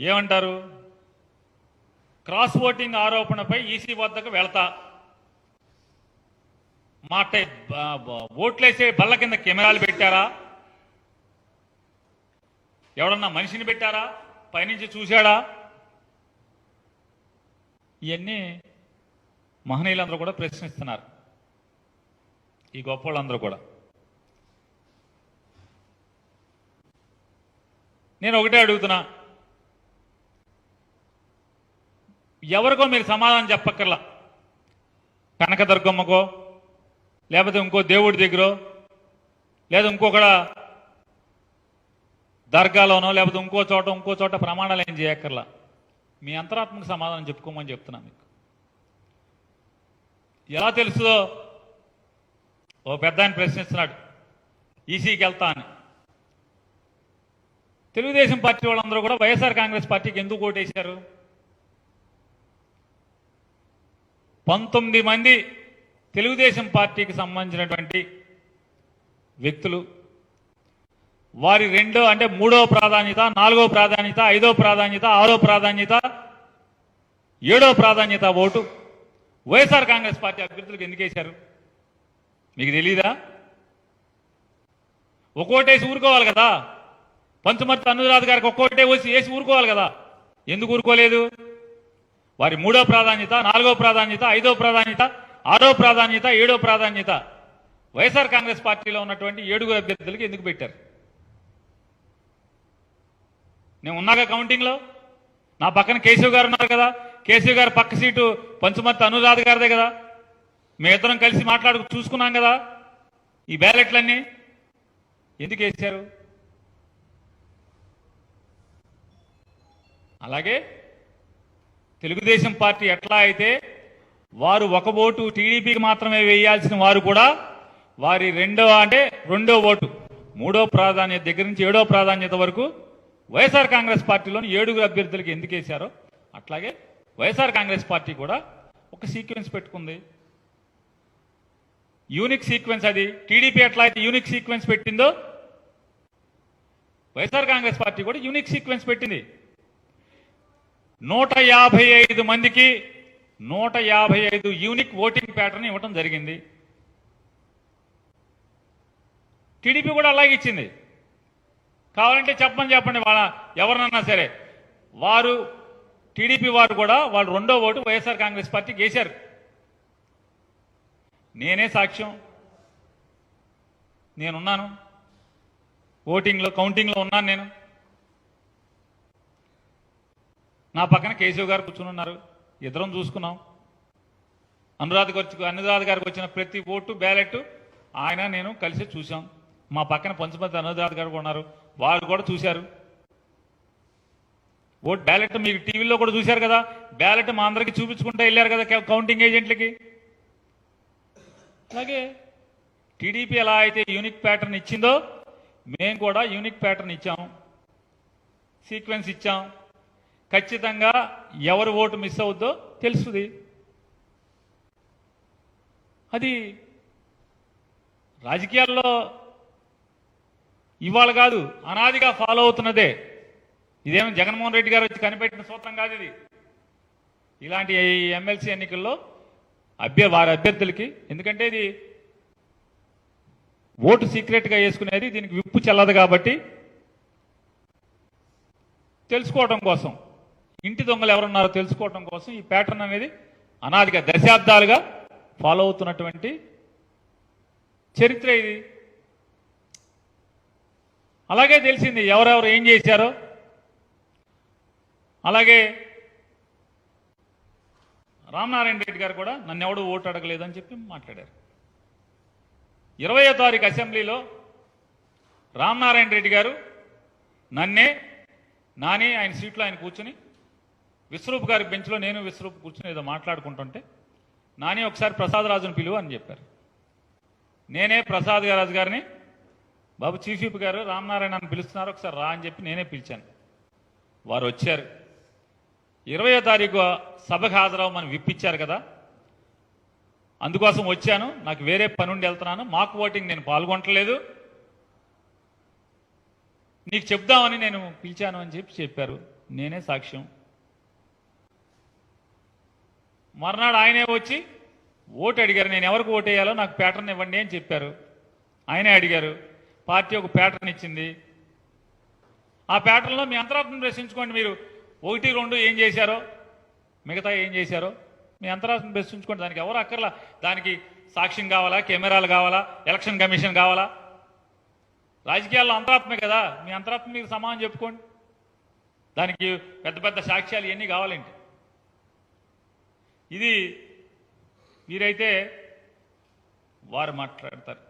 ఏమంటారు? Cross voting ఆరోపణపై EC వద్దకు వెళ్తా. మాట ఓట్లేసే బల్ల కింద కెమెరాలు పెట్టారా? ఎవడన్నా మనిషిని పెట్టారా? పైనుంచి చూశాడా? ఇవన్నీ మహనీయులందరూ కూడా ప్రశ్నిస్తున్నారు. ఈ గొప్ప వాళ్ళందరూ కూడా. నేను ఒకటే అడుగుతున్నా. ఎవరికో మీరు సమాధానం చెప్పక్కర్లా. కనకదుర్గమ్మకో లేకపోతే ఇంకో దేవుడి దగ్గర లేదా ఇంకొకడ దర్గాలోనో లేకపోతే ఇంకో చోట ఇంకో చోట ప్రమాణాలు ఏం చేయక్కర్లా. మీ అంతరాత్మకు సమాధానం చెప్పుకోమని చెప్తున్నా మీకు. ఎలా తెలుసుదో ఓ పెద్ద ఆయన ప్రశ్నిస్తున్నాడు. ఈసీకి వెళ్తా అని. తెలుగుదేశం పార్టీ వాళ్ళందరూ కూడా వైఎస్ఆర్ కాంగ్రెస్ పార్టీకి ఎందుకు ఓటేశారు? పంతొమ్మిది మంది తెలుగుదేశం పార్టీకి సంబంధించినటువంటి వ్యక్తులు. వారి రెండో అంటే మూడో ప్రాధాన్యత నాలుగో ప్రాధాన్యత ఐదో ప్రాధాన్యత ఆరో ప్రాధాన్యత ఏడో ప్రాధాన్యత ఓటు. వైఎస్ఆర్ కాంగ్రెస్ పార్టీ అభ్యర్థులకు ఎందుకు వేశారు? మీకు తెలీదా? ఒక్కోటేసి ఊరుకోవాలి కదా. పంచమర్తి అనురాధ గారికి ఒక్కోటే వచ్చి వేసి ఊరుకోవాలి కదా. ఎందుకు ఊరుకోలేదు? వారి మూడో ప్రాధాన్యత నాలుగో ప్రాధాన్యత ఐదో ప్రాధాన్యత ఆరో ప్రాధాన్యత ఏడో ప్రాధాన్యత. వైఎస్ఆర్ కాంగ్రెస్ పార్టీలో ఉన్నటువంటి ఏడుగురు అభ్యర్థులకు ఎందుకు పెట్టారు? నేను ఉన్నాగా కౌంటింగ్లో? నా పక్కన కేశవ్ గారు ఉన్నారు కదా. కేసీఆర్ గారు పక్క సీటు పంచుమర్తి అనురాధ గారిదే కదా. మీ ఇద్దరం కలిసి మాట్లాడుకు చూసుకున్నాం కదా. ఈ బ్యాలెట్లన్నీ ఎందుకు వేశారు? అలాగే తెలుగుదేశం పార్టీ ఎట్లా అయితే వారు ఒక ఓటు టీడీపీకి మాత్రమే వేయాల్సిన వారు కూడా వారి రెండవ అంటే రెండో ఓటు మూడో ప్రాధాన్యత దగ్గర నుంచి ఏడో ప్రాధాన్యత వరకు వైఎస్ఆర్ కాంగ్రెస్ పార్టీలోని ఏడుగురు అభ్యర్థులకు ఎందుకు వేశారో అట్లాగే వైఎస్ఆర్ కాంగ్రెస్ పార్టీ కూడా ఒక సీక్వెన్స్ పెట్టుకుంది. యూనిక్ సీక్వెన్స్ అది. టీడీపీ ఎట్లా అయితే యూనిక్ సీక్వెన్స్ పెట్టిందో వైఎస్ఆర్ కాంగ్రెస్ పార్టీ కూడా యూనిక్ సీక్వెన్స్ పెట్టింది. నూట యాభై ఐదు మందికి నూట యాభై ఐదు యూనిక్ ఓటింగ్ ప్యాటర్న్ ఇవ్వటం జరిగింది. టీడీపీ కూడా అలాగే ఇచ్చింది. కావాలంటే చెప్పమని చెప్పండి వాళ్ళ ఎవరినన్నా సరే. వారు టీడీపీ వారు కూడా వాళ్ళు రెండో ఓటు వైఎస్ఆర్ కాంగ్రెస్ పార్టీకి వేశారు నేనే సాక్ష్యం. నేనున్నాను. ఓటింగ్లో కౌంటింగ్లో ఉన్నాను నేను. నా పక్కన కేశవ్ గారు కూర్చుని ఉన్నారు. ఇద్దరం చూసుకున్నాం. అనురాధ గారికి అనురాధ గారికి వచ్చిన ప్రతి ఓటు బ్యాలెట్ ఆయన నేను కలిసి చూసాం మా పక్కన పంచమంది అనురాధ గారు ఉన్నారు. వారు కూడా చూశారు. ఓట్ బ్యాలెట్ మీకు టీవీలో కూడా చూశారు కదా. బ్యాలెట్ మా అందరికి చూపించుకుంటూ వెళ్ళారు కదా కౌంటింగ్ ఏజెంట్లకి. అలాగే టీడీపీ ఎలా అయితే యూనిక్ ప్యాటర్న్ ఇచ్చిందో మేము కూడా యూనిక్ ప్యాటర్న్ ఇచ్చాం. సీక్వెన్స్ ఇచ్చాం. ఖచ్చితంగా ఎవరు ఓటు మిస్ అవుద్దో తెలుస్తుంది అది రాజకీయాల్లో ఇవాళ కాదు అనాదిగా ఫాలో అవుతున్నదే. ఇదేమి జగన్మోహన్ రెడ్డి గారు వచ్చి కనిపెట్టిన సూత్రం కాదు ఇది. ఇలాంటి ఎమ్మెల్సీ ఎన్నికల్లో అభ్య వారి అభ్యర్థులకి ఎందుకంటే ఇది ఓటు సీక్రెట్గా వేసుకునేది దీనికి విప్పు చెల్లదు కాబట్టి తెలుసుకోవడం కోసం. ఇంటి దొంగలు ఎవరున్నారో తెలుసుకోవడం కోసం ఈ ప్యాటర్న్ అనేది అనాదిగా దశాబ్దాలుగా ఫాలో అవుతున్నటువంటి చరిత్ర ఇది. అలాగే తెలిసింది ఎవరెవరు ఏం చేశారో. అలాగే రామనారాయణ రెడ్డి గారు కూడా నన్ను ఎవడు ఓటు అడగలేదని చెప్పి మాట్లాడారు. ఇరవయో తారీఖు అసెంబ్లీలో రామనారాయణ రెడ్డి గారు నన్నే నాని ఆయన సీట్లో ఆయన కూర్చుని విశ్వరూప్ గారి బెంచ్లో నేను విశ్వరూప్ కూర్చుని ఏదో మాట్లాడుకుంటుంటే నాని ఒకసారి ప్రసాద్ రాజును పిలువు అని చెప్పారు. నేనే ప్రసాద్ రాజు గారిని బాబు చీఫ్ విప్ గారు రామనారాయణ అని పిలుస్తున్నారు ఒకసారి రా అని చెప్పి నేనే పిలిచాను. వారు వచ్చారు. ఇరవయో తారీఖు సభకు హాజరవమని విప్పించారు కదా. అందుకోసం వచ్చాను. నాకు వేరే పని ఉండి వెళ్తున్నాను. మాక్ ఓటింగ్ నేను పాల్గొనట్లేదు నీకు చెప్దామని నేను పిలిచాను అని చెప్పి చెప్పారు. నేనే సాక్ష్యం. మర్నాడు ఆయనే వచ్చి ఓటు అడిగారు నేను ఎవరికి ఓటేయాలో వేయాలో నాకు ప్యాటర్న్ ఇవ్వండి అని చెప్పారు. ఆయనే అడిగారు పార్టీ ఒక ప్యాటర్న్ ఇచ్చింది. ఆ ప్యాటర్న్లో మీ అంతరాత్మను ప్రశ్నించుకోండి మీరు. ఒకటి రెండు ఏం చేశారో మిగతా ఏం చేశారో మీ అంతరాత్మను ప్రశ్నించుకోండి. దానికి ఎవరు అక్కర్లా? దానికి సాక్ష్యం కావాలా? కెమెరాలు కావాలా? ఎలక్షన్ కమిషన్ కావాలా? రాజకీయాల్లో అంతరాత్మే కదా. మీ అంతరాత్మ మీకు సమానం చెప్పుకోండి. దానికి పెద్ద పెద్ద సాక్ష్యాలు ఇవన్నీ కావాలండి ఇది వీరైతే వారు మాట్లాడతారు.